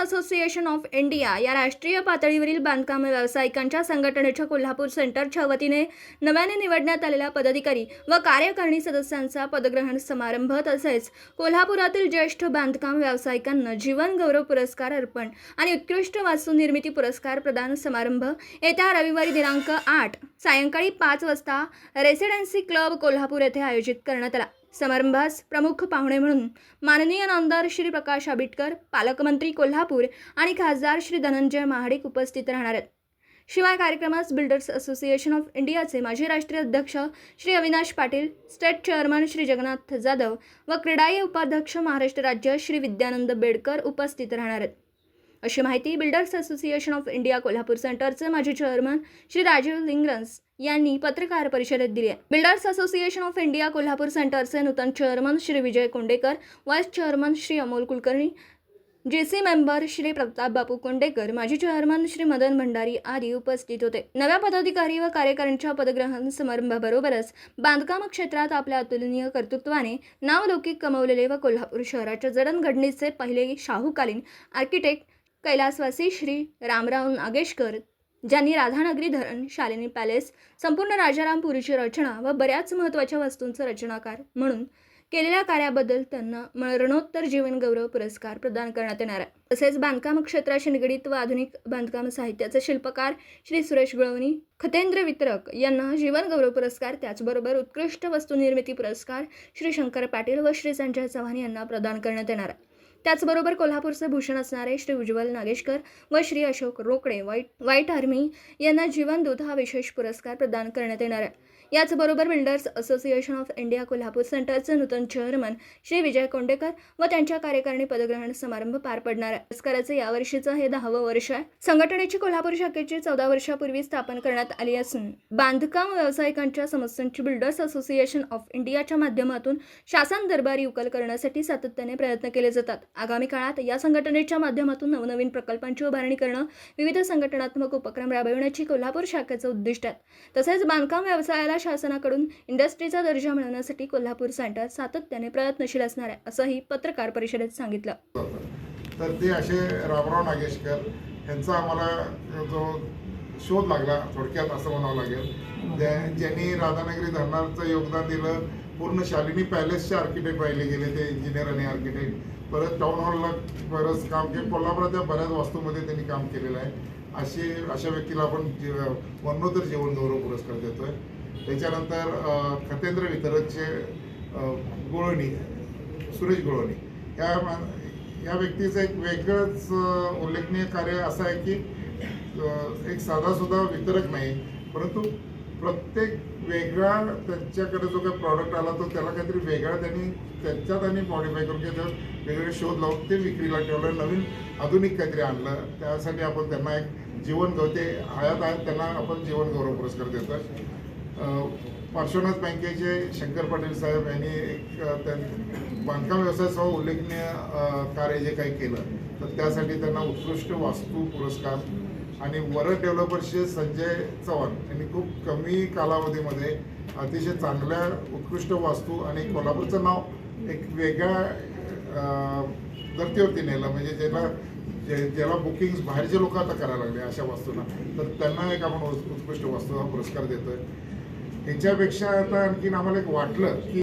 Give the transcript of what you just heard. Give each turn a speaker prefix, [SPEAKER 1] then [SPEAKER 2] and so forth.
[SPEAKER 1] Association of India या राष्ट्रीय पातळीवरील बांधकाम व्यावसायिकांच्या संघटनेच्या कोल्हापूर सेंटरच्या वतीने नव्याने निवडण्यात आलेल्या पदाधिकारी व कार्यकारिणी सदस्यांचा पदग्रहण समारंभ तसेच कोल्हापुरातील ज्येष्ठ बांधकाम व्यावसायिकांना जीवन गौरव पुरस्कार अर्पण आणि उत्कृष्ट वास्तुनिर्मिती पुरस्कार प्रदान समारंभ येत्या रविवारी दिनांक आठ सायंकाळी पाच वाजता रेसिडेन्सी क्लब कोल्हापूर येथे आयोजित करण्यात आला. समारंभास प्रमुख पाहुणे म्हणून माननीय नामदार श्री प्रकाश आबिटकर पालकमंत्री कोल्हापूर आणि खासदार श्री धनंजय महाडिक उपस्थित राहणार आहेत. शिवाय कार्यक्रमास बिल्डर्स असोसिएशन ऑफ इंडियाचे माजी राष्ट्रीय अध्यक्ष श्री अविनाश पाटील स्टेट चेअरमन श्री जगन्नाथ जाधव व क्रीडाई उपाध्यक्ष महाराष्ट्र राज्य श्री विद्यानंद बेडकर उपस्थित राहणार आहेत. अशी माहिती builders association of India Kolhapur सेंटरचे माजी चेअरमन श्री राजीव लिंगरन्स यांनी पत्रकार परिषदेत दिली आहे. Builders association of India Kolhapur सेंटरचे नूतन chairman Shri Vijay Kondekar vice chairman Shri Amol Kulkarni J C member Shri Pratap Bapu Kondekar माजी चेअरमन श्री मदन भंडारी आदी उपस्थित होते. नव्या पदाधिकारी व कार्यकाऱ्यांच्या पदग्रहण समारंभाबरोबरच बांधकाम क्षेत्रात आपल्या अतुलनीय कर्तृत्वाने नावलौकिक कमवलेले व कोल्हापूर शहराच्या जडणघडणीचे पहिले शाहूकालीन आर्किटेक्ट कैलासवासी श्री रामराव नागेशकर ज्यांनी राधानगरी धरण शालिनी पॅलेस संपूर्ण राजारामपुरीची रचना व बऱ्याच महत्त्वाच्या वस्तूंचं रचनाकार म्हणून केलेल्या कार्याबद्दल त्यांना मरणोत्तर जीवन गौरव पुरस्कार प्रदान करण्यात येणार आहे. तसेच बांधकाम क्षेत्राशी निगडीत व आधुनिक बांधकाम साहित्याचे शिल्पकार श्री सुरेश गुळवणी खतेंद्र वितरक यांना जीवन गौरव पुरस्कार त्याचबरोबर उत्कृष्ट वस्तू निर्मिती पुरस्कार श्री शंकर पाटील व श्री संजय चव्हाण यांना प्रदान करण्यात येणार आहे. त्याचबरोबर कोल्हापूरचे भूषण असणारे श्री उज्ज्वल नागेशकर व श्री अशोक रोकडे वाईट वाईट आर्मी यांना जीवनदूत हा विशेष पुरस्कार प्रदान करण्यात येणार आहे. याचबरोबर builders association of India Kolhapur सेंटरचे नूतन चेअरमन श्री विजय कोंडेकर व त्यांच्या कार्यकारिणी पदग्रहण समारंभ पार पडणार आहे. पुरस्काराचं यावर्षीचं हे दहावं वर्ष आहे. संघटनेची कोल्हापूर शाखेची चौदा वर्षापूर्वी स्थापन करण्यात आली असून बांधकाम व्यावसायिकांच्या समस्यांची बिल्डर्स असोसिएशन ऑफ इंडियाच्या माध्यमातून शासन दरबारी उकल करण्यासाठी सातत्याने प्रयत्न केले जातात. आगामी काळात या संघटनेच्या माध्यमातून नवनवीन प्रकल्पांची उभारणी करणं विविध संघटनात्मक उपक्रम राबविण्याची कोल्हापूर शाखेचं उद्दिष्ट आहे. तसेच बांधकाम व्यवसायाला शासनाकडून इंडस्ट्रीचा दर्जा मिळवण्यासाठी कोल्हापूर सेंटर सातत्याने प्रयत्नशील असणार आहे असंही पत्रकार परिषदेत सांगितलं.
[SPEAKER 2] तर ते असे रामराव नागेशकर यांचा आम्हाला जो शोध लागला थोडक्यात असं म्हणावं लागेल ज्यांनी राधानगरी धरणाचं योगदान दिलं पूर्ण शालिनी पॅलेसचे आर्किटेक्ट राहिले गेले ते इंजिनियर आणि आर्किटेक्ट परत टाऊन हॉलला बरंच काम केलं कोल्हापुरातल्या बऱ्याच वास्तूमध्ये त्यांनी काम केलेलं आहे. असे अशा व्यक्तीला आपण जीव- जीवन गौरव पुरस्कार देतोय. त्याच्यानंतर खतेंद्र वितरकचे गुळणी गोळणी सुरेश गोळवणी या मा- या व्यक्तीचं एक वेगळंच उल्लेखनीय कार्य असं आहे की एक साधासुद्धा वितरक नाही परंतु प्रत्येक वेगळा त्यांच्याकडे जो काही प्रॉडक्ट आला तो त्याला काहीतरी वेगळा त्यांनी त्याच्यात आणि मॉडिफाय करून घेतलं वेगवेगळे शोध लावून ते विक्रीला ठेवलं नवीन आधुनिक काहीतरी आणलं. त्यासाठी आपण त्यांना एक जीवन गौते हयात आहेत त्यांना आपण जीवन गौरव पुरस्कार देतो पार्श्वनाथ बँकेचे शंकर पाटील साहेब यांनी एक त्यां- बांधकाम व्यवसायासह उल्लेखनीय कार्य जे काही केलं तर त्यासाठी त्यांना उत्कृष्ट वास्तू पुरस्कार आणि वरद डेव्हलपर्सचे संजय चव्हाण यांनी खूप कमी कालावधीमध्ये अतिशय चांगल्या उत्कृष्ट वास्तू आणि कोल्हापूरचं नाव एक वेगळ्या धर्तीवरती नेलं. म्हणजे ज्याला जे ज्याला बुकिंग बाहेरचे लोक आता करायला लागले अशा वास्तूंना तर त्यांना एक आपण उत्कृष्ट वास्तू हा पुरस्कार देतोय. त्याच्यापेक्षा आता आणखीन आम्हाला एक वाटलं की